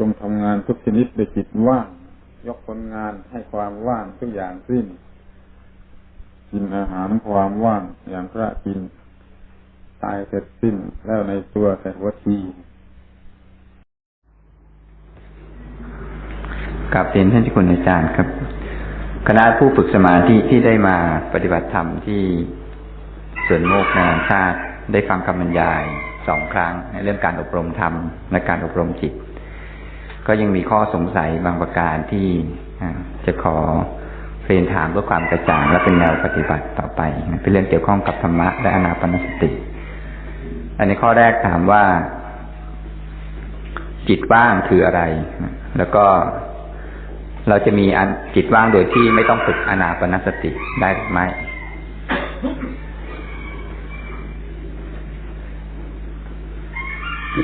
จงทำงานทุกชนิดด้วยจิตว่าง ยกผลงานให้ความว่างทุกอย่างสิ้น กินอาหารความว่างอย่างพระกิน ตายเสร็จสิ้นแล้วในตัวแต่หัวทีกับเรียนท่านเจ้าคุณอาจารย์ครับ คณะผู้ฝึกสมาธิที่ได้มาปฏิบัติธรรมที่สวนโมกนานาชาติได้ฟังคำบรรยายสองครั้งในเรื่องการอบรมธรรมและการอบรมจิต ก็ยังมีข้อสงสัยบางประการที่จะขอเรียนถามเพื่อความกระจ่างและเป็นแนวปฏิบัติต่อไปเป็นเรื่องเกี่ยวข้องกับธรรมะและอนาปนสติ อันในข้อแรกถามว่า จิตว่างคืออะไร แล้วก็เราจะมีจิตว่างโดยที่ไม่ต้องฝึกอนาปนสติได้หรือไม่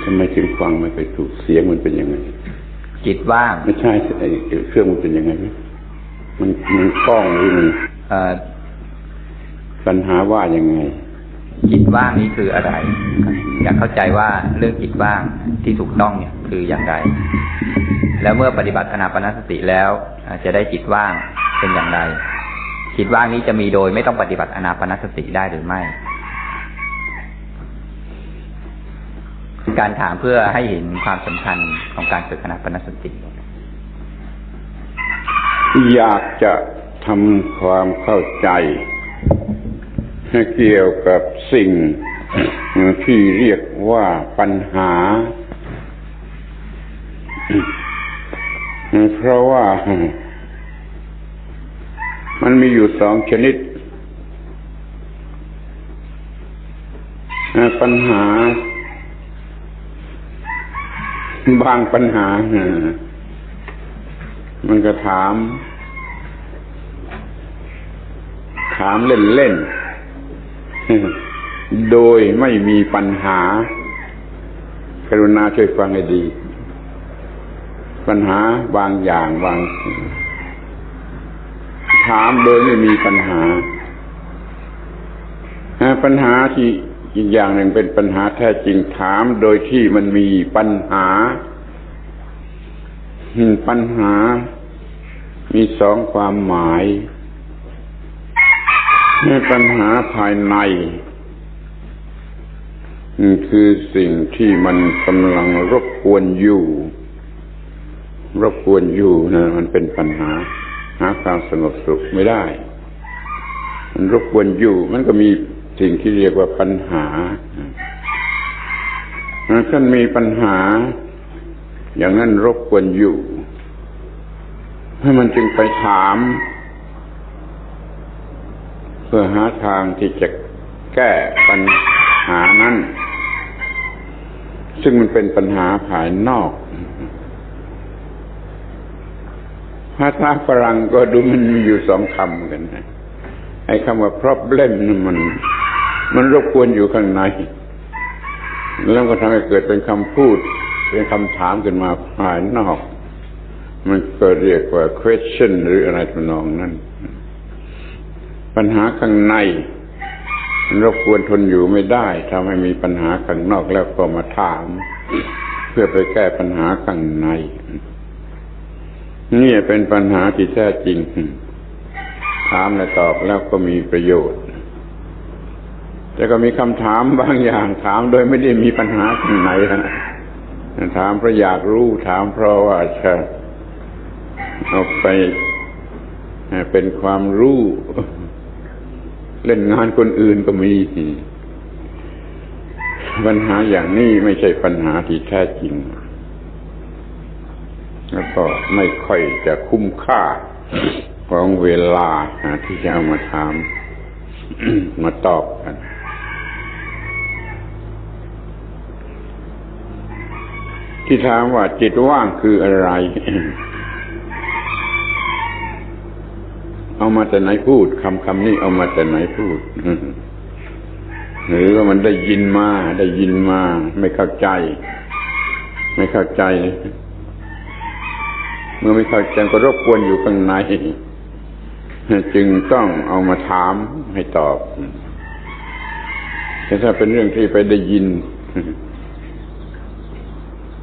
ทำไมถึงฟังไม่ไปถูกเสียงมันเป็นยังไง จิตว่าง ไม่ใช่ไอ้เครื่องมันเป็นยังไงไหมมันมันกล้องหรือมันเอ่อปัญหาว่ายังไง จิตว่างนี้คืออะไร อยากเข้าใจว่าเรื่องจิตว่างที่ถูกต้องเนี่ยคืออย่างไร แล้วเมื่อปฏิบัติอนาปนสติแล้วจะได้จิตว่างเป็นอย่างไรจิตว่างนี้จะมีโดยไม่ต้องปฏิบัติอนาปนสติได้หรือไม่ การถามเพื่อให้เห็นความสำคัญของการฝึกอนาปนสติ อยากจะทำความเข้าใจเกี่ยวกับสิ่งที่เรียกว่าปัญหา เพราะว่ามันมีอยู่สองชนิด ปัญหา บางปัญหา มันก็ถาม ถามเล่นๆ โดยไม่มีปัญหา กรุณาช่วยฟังให้ดี ปัญหาบางอย่างบาง ถามโดยไม่มีปัญหา ปัญหาที่ อีกอย่างหนึ่งเป็นปัญหาแท้จริงถามโดยที่มันมีปัญหาปัญหา มีสองความหมายในปัญหาภายในคือสิ่งที่มันกำลังรบกวนอยู่ รบกวนอยู่นะมันเป็นปัญหา หาความสงบสุขไม่ได้ มันรบกวนอยู่ มันก็มี สิ่งที่เรียกว่าปัญหาท่านมีปัญหา อย่างนั้นรบกวนอยู่ให้มันจึงไปถาม เพื่อหาทางที่จะแก้ปัญหานั้น ซึ่งมันเป็นปัญหาภายนอกภาษาฝรั่งก็ดูมันมีอยู่สองคำกันนะไอ้คำว่า problem นั่นมัน มันรบกวนอยู่ข้างใน แล้วก็ทำให้เกิดเป็นคำพูด เป็นคำถามขึ้นมาภายนอก มันก็เรียกว่า question หรืออะไรทำนองนั้น ปัญหาข้างในมันรบกวนทนอยู่ไม่ได้ทำให้มีปัญหาข้างนอกแล้วก็มาถาม เพื่อไปแก้ปัญหาข้างใน นี่เป็นปัญหาที่แท้จริง ถามและตอบแล้วก็มีประโยชน์ แต่ก็มีคำถามบางอย่างถามโดยไม่ได้มีปัญหาข้างในนะถามเพราะอยากรู้ถามเพราะว่าจะเอาไปเป็นความรู้ เล่นงานคนอื่นก็มี ปัญหาอย่างนี้ไม่ใช่ปัญหาที่แท้จริง แล้วก็ไม่ค่อยจะคุ้มค่าของเวลาที่จะเอามาถามมาตอบกัน ที่ถามว่าจิตว่างคืออะไร เอามาแต่ไหนพูดคำคำนี้เอามาแต่ไหนพูด หรือว่ามันได้ยินมาได้ยินมา ไม่เข้าใจ ไม่เข้าใจ เมื่อไม่เข้าใจก็รบกวนอยู่ข้างในจึงต้องเอามาถามให้ตอบแต่ถ้าเป็นเรื่องที่ไปได้ยิน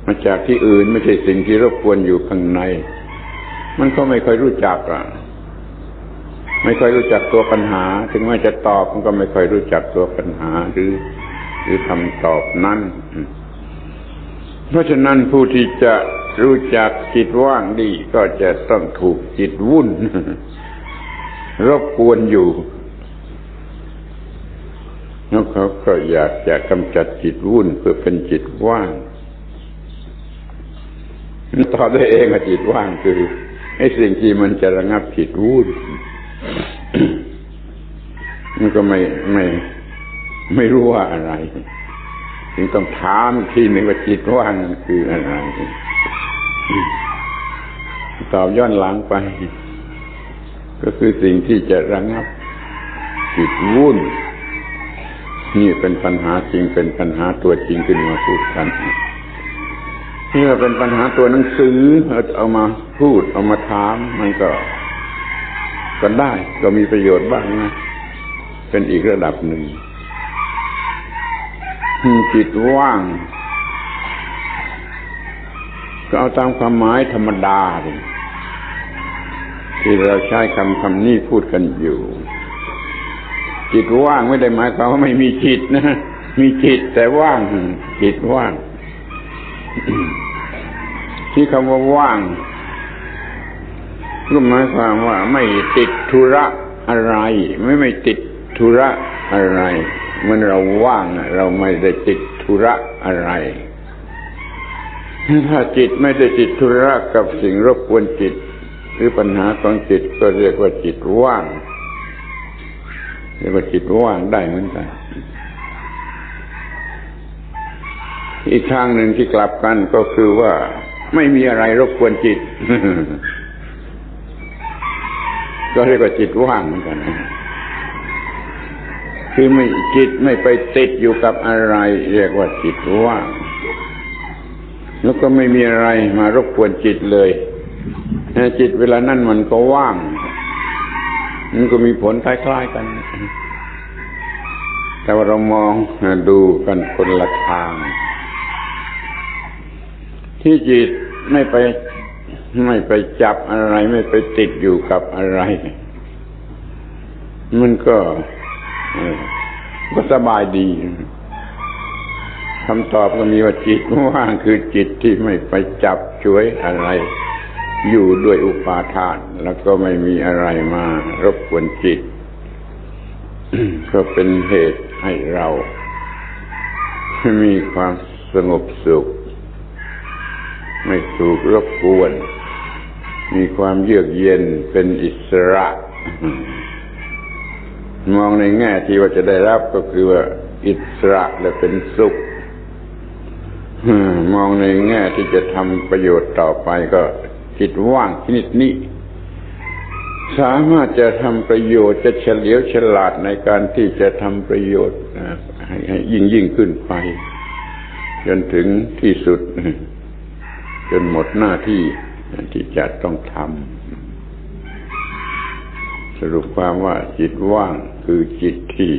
มาจากที่อื่นไม่ใช่สิ่งที่รบกวนอยู่ข้างใน มันก็ไม่ค่อยรู้จักอะ ไม่ค่อยรู้จักตัวปัญหา ถึงแม้จะตอบมันก็ไม่ค่อยรู้จักตัวปัญหาหรือ หรือคำตอบนั้น เพราะฉะนั้นผู้ที่จะรู้จักจิตว่างดีก็จะต้องถูกจิตวุ่น รบกวนอยู่แล้วเขาก็อยากจะกำจัดจิตวุ่นเพื่อเป็นจิตว่าง ตอบได้เองว่าจิตว่างคือไอ้สิ่งที่มันจะระงับจิตวุ่นมันก็ไม่ไม่ไม่รู้ว่าอะไรจึงต้องถามทีหนึ่งว่าจิตว่างคืออะไรตอบย้อนหลังไป ก็คือสิ่งที่จะระงับจิตวุ่นนี่เป็นปัญหาจริงเป็นปัญหาตัวจริงขึ้นมาพูดกัน นี่เป็นปัญหาตัวหนังสือเอามาพูดเอามาถามมันก็ก็ได้ก็มีประโยชน์บ้างนะเป็นอีกระดับหนึ่งจิตว่าง ก็เอาตามความหมายธรรมดาที่เราใช้คำคำนี้พูดกันอยู่ จิตว่างไม่ได้หมายความว่าไม่มีจิตนะมีจิตแต่ว่าง จิตว่าง ที่คำว่าว่างก็หมายความว่าไม่ติดธุระอะไร ไม่ไม่ติดธุระอะไรมื่อเราว่างเราไม่ได้ติดธุระอะไร ถ้าจิตไม่ได้ติดธุระกับสิ่งรบกวนจิต หรือปัญหาของจิตก็เรียกว่าจิตว่าง เรียกว่าจิตว่างได้เหมือนกัน อีกทางหนึ่งที่กลับกันก็คือว่า ไม่มีอะไรรบกวนจิต ก็เรียกว่าจิตว่างเหมือนกันคือไม่จิตไม่ไปติดอยู่กับอะไร เรียกว่าจิตว่าง แล้วก็ไม่มีอะไรมารบกวนจิตเลยจิตเวลานั้นมันก็ว่าง มันก็มีผลคล้ายๆกัน แต่ว่าเรามองดูกันคนละทาง ที่จิตไม่ไปไม่ไปจับอะไร ไม่ไปติดอยู่กับอะไร มันก็ก็สบายดีคำตอบก็มีว่าจิตว่างคือจิตที่ไม่ไปจับช่วยอะไร อยู่ด้วยอุปาทาน แล้วก็ไม่มีอะไรมารบกวนจิตก็เป็นเหตุให้เรา มีความสงบสุข ไม่ถูกรบกวน มีความเยือกเย็นเป็นอิสระ มองในแง่ที่ว่าจะได้รับก็คือว่าอิสระและเป็นสุขมองในแง่ที่จะทำประโยชน์ต่อไปก็จิตว่างชนิดนี้ สามารถจะทำประโยชน์จะเฉลียวฉลาดในการที่จะทำประโยชน์ให้ยิ่งยิ่งขึ้นไป จนถึงที่สุด จนหมดหน้าที่ที่จะต้องทำสรุปความว่าจิตว่างคือจิตที่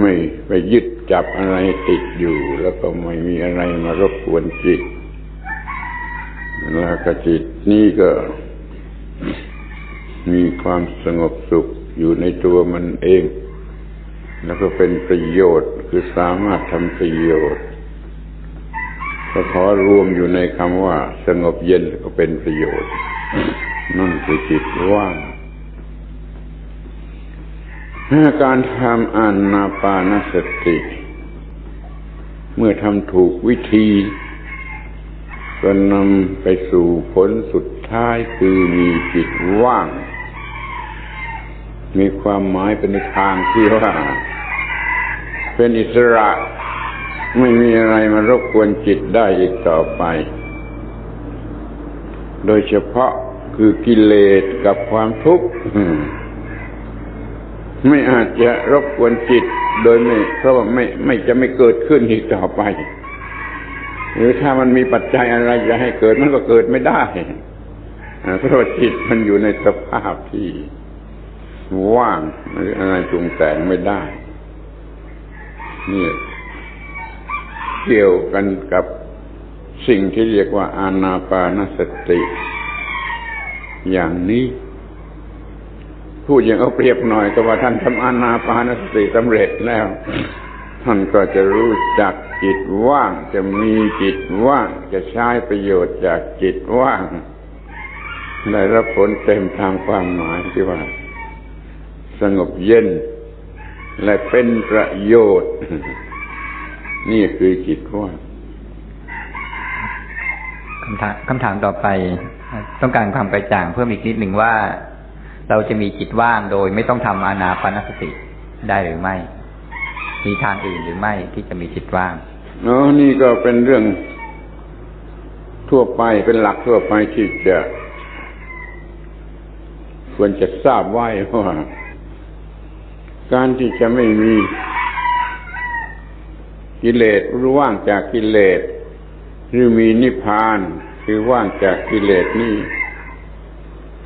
ไม่ไปยึดจับอะไรติดอยู่ แล้วก็ไม่มีอะไรมารบกวนจิต แล้วก็จิตนี่ก็มีความสงบสุขอยู่ในตัวมันเอง แล้วก็เป็นประโยชน์คือสามารถทำประโยชน์ ก็ขอรวมอยู่ในคำว่า สงบเย็นก็เป็นประโยชน์ นั่นคือจิตว่างการทำอานาปานสติ เมื่อทำถูกวิธี ก็นำไปสู่ผลสุดท้ายคือมีจิตว่าง มีความหมายเป็นทางที่ว่า เป็นอิสระ ไม่มีอะไรมารบกวนจิตได้อีกต่อไป โดยเฉพาะคือกิเลสกับความทุกข์ไม่อาจจะรบกวนจิต โดยไม่เพราะว่าไม่ไม่จะไม่เกิดขึ้นอีกต่อไป หรือถ้ามันมีปัจจัยอะไรจะให้เกิดมันก็เกิดไม่ได้เพราะว่าจิตมันอยู่ในสภาพที่ว่างหรืออะไรปรุงแต่งไม่ได้นี่ เกี่ยวกันกับสิ่งที่เรียกว่าอานาปานสติ อย่างนี้ พูดอย่างเอาเปรียบหน่อยก็ว่าท่านทำอานาปานสติสำเร็จแล้ว ท่านก็จะรู้จักจิตว่าง จะมีจิตว่าง จะใช้ประโยชน์จากจิตว่างได้รับผลเต็มทางความหมายที่ว่า สงบเย็น และเป็นประโยชน์ นี่คือจิตว่างคำถามคำถามต่อไป ต้องการความกระจ่างเพิ่มอีกนิดหนึ่งว่า เราจะมีจิตว่างโดยไม่ต้องทำอานาปานสติได้หรือไม่ มีทางอื่นหรือไม่ที่จะมีจิตว่างเนาะนี่ก็เป็นเรื่องทั่วไปเป็นหลักทั่วไปที่จะควรจะทราบไว้ว่า การที่จะไม่มี กิเลสรือว่างจากกิเลสหรือมีนิพพานคือว่างจากกิเลสนี่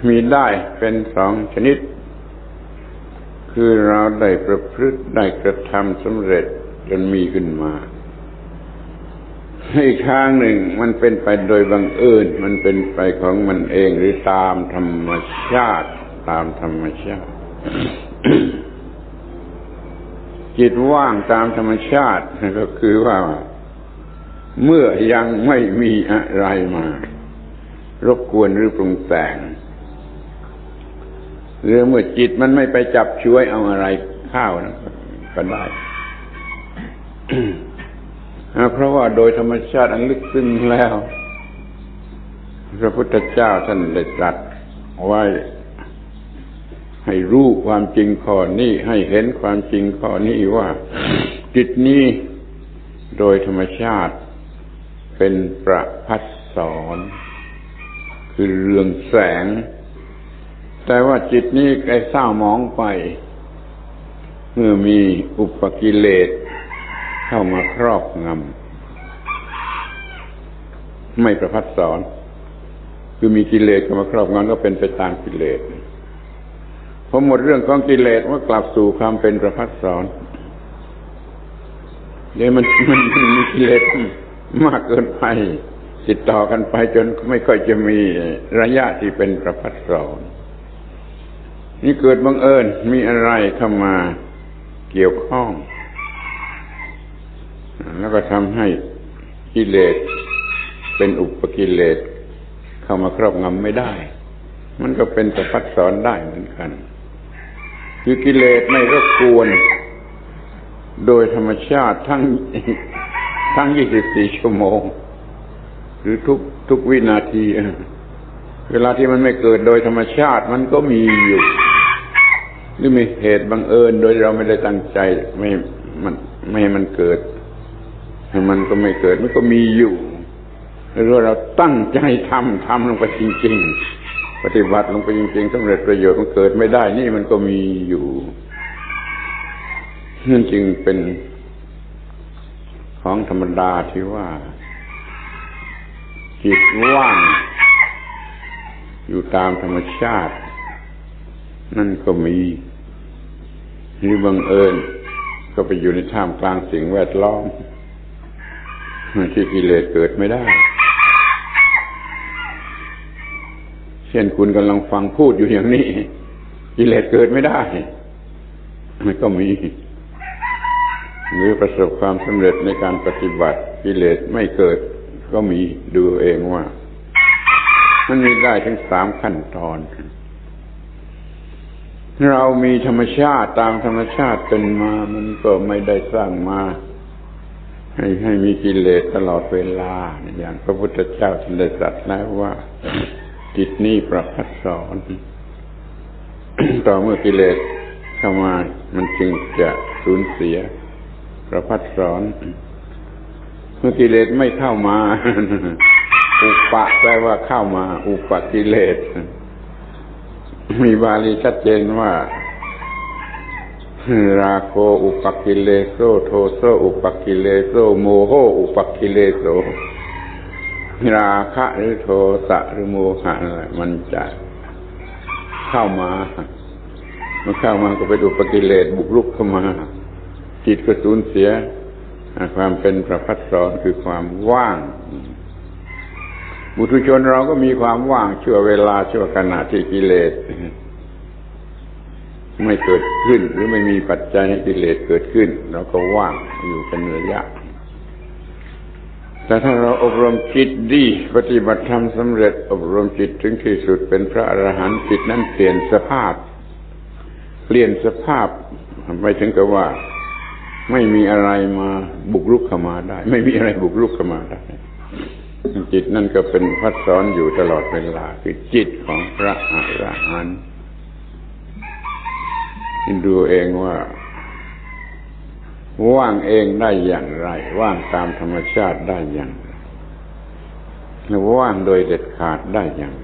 มีได้เป็นสองชนิด คือเราได้ประพฤติได้กระทำสำเร็จจนมีขึ้นมาอีกทางหนึ่งมันเป็นไปโดยบังเอิญมันเป็นไปของมันเองหรือตามธรรมชาติ ตามธรรมชาติ จิตว่างตามธรรมชาติก็คือว่าเมื่อยังไม่มีอะไรมา รบกวนหรือปรุงแต่งหรือเมื่อจิตมันไม่ไปจับช่วยเอาอะไรข้าวนะก็ได้ เพราะว่าโดยธรรมชาติอันลึกซึ้งแล้ว พระพุทธเจ้าท่านได้ตรัสไว้ ให้รู้ความจริงข้อนี้ให้เห็นความจริงข้อนี้ว่า จิตนี้โดยธรรมชาติเป็นประพัดสอนคือเรืองแสง แต่ว่าจิตนี้ไอ้เศร้ามองไป เมื่อมีอุปกิเลสเข้ามาครอบงำไม่ประพัดสอน คือมีกิเลสเข้ามาครอบงำก็เป็นไปตามกิเลส อหมดเรื่องของกิเลสว่ากลับสู่ความเป็นประพัดสอนเดี๋ยวมันมันมีกิเลสมากเกินไป ติดต่อกันไปจนไม่ค่อยจะมีระยะที่เป็นประพัดสอนนี่เกิดบังเอิญมีอะไรเข้ามาเกี่ยวข้อง แล้วก็ทำให้กิเลสเป็นอุปกิเลสเข้ามาครอบงำไม่ได้ มันก็เป็นประพัดสอนได้เหมือนกัน คือกิเลสไม่รบกวน โดยธรรมชาติทั้งทั้ง24ชั่วโมง หรือทุกทุกวินาที เวลาที่มันไม่เกิดโดยธรรมชาติมันก็มีอยู่หรือมีเหตุบังเอิญ โดยเราไม่ได้ตั้งใจไม่มันไม่ให้มันเกิดมันก็ไม่เกิดมันก็มีอยู่หรือเราตั้งใจทำทำลงไปจริง ๆ ปฏิบัติลงไปจริงๆสำเร็จประโยชน์มันเกิดไม่ได้ นี่มันก็มีอยู่นั่นจึงเป็นของธรรมดาที่ว่า จิตว่าง อยู่ตามธรรมชาติ นั่นก็มีหรือบังเอิญ ก็ไปอยู่ในท่ามกลางสิ่งแวดล้อมที่กิเลสเกิดไม่ได้ เช่นคุณกำลังฟังพูดอยู่อย่างนี้กิเลสเกิดไม่ได้มันก็มี หรือประสบความสำเร็จในการปฏิบัติกิเลสไม่เกิด ก็มีดูเองว่า มันมีได้ทั้งสามขั้นตอน เรามีธรรมชาติตามธรรมชาติเป็นมา มันก็ไม่ได้สร้างมา ให้ให้มีกิเลสตลอดเวลา อย่างพระพุทธเจ้าท่านได้ตรัสแล้วว่า จิตนี้ประพัดสอนต่อเมื่อกิเลสเข้ามา มันจึงจะสูญเสีย ประพัดสอน เมื่อกิเลสไม่เข้ามา อุปะแปลว่าเข้ามา อุปกิเลส มีบาลีชัดเจนว่า ราโคอุปกิเลโสโทโสอุปกิเลโสโมโหอุปกิเลโส ราคะหรือโทสะหรือโมหะอะไรมันจะเข้ามามันเข้ามาก็เป็นอุปกิเลสบุกรุกเข้ามาจิตก็สูญเสียความเป็นประพัดสอนคือความว่างบุตุชนเราก็มีความว่างชั่วเวลาชั่วขณะที่กิเลสไม่เกิดขึ้น หรือไม่มีปัจจัยให้กิเลสเกิดขึ้น เราก็ว่างอยู่เป็นระยะ แต่ถ้าเราอบรมจิตดี ปฏิบัติธรรมสำเร็จอบรมจิตถึงที่สุดเป็นพระอรหันต์จิตนั้นเปลี่ยนสภาพ เปลี่ยนสภาพไปถึงกับว่า ไม่มีอะไรมาบุกรุกเข้ามาได้ ไม่มีอะไรบุกรุกเข้ามาได้ จิตนั่นก็เป็นพัดสอนอยู่ตลอดเวลาคือจิตของพระอรหันต์ดูเองว่า ว่างเองได้อย่างไร ว่างตามธรรมชาติได้อย่างไรและว่างโดยเด็ดขาดได้อย่างไร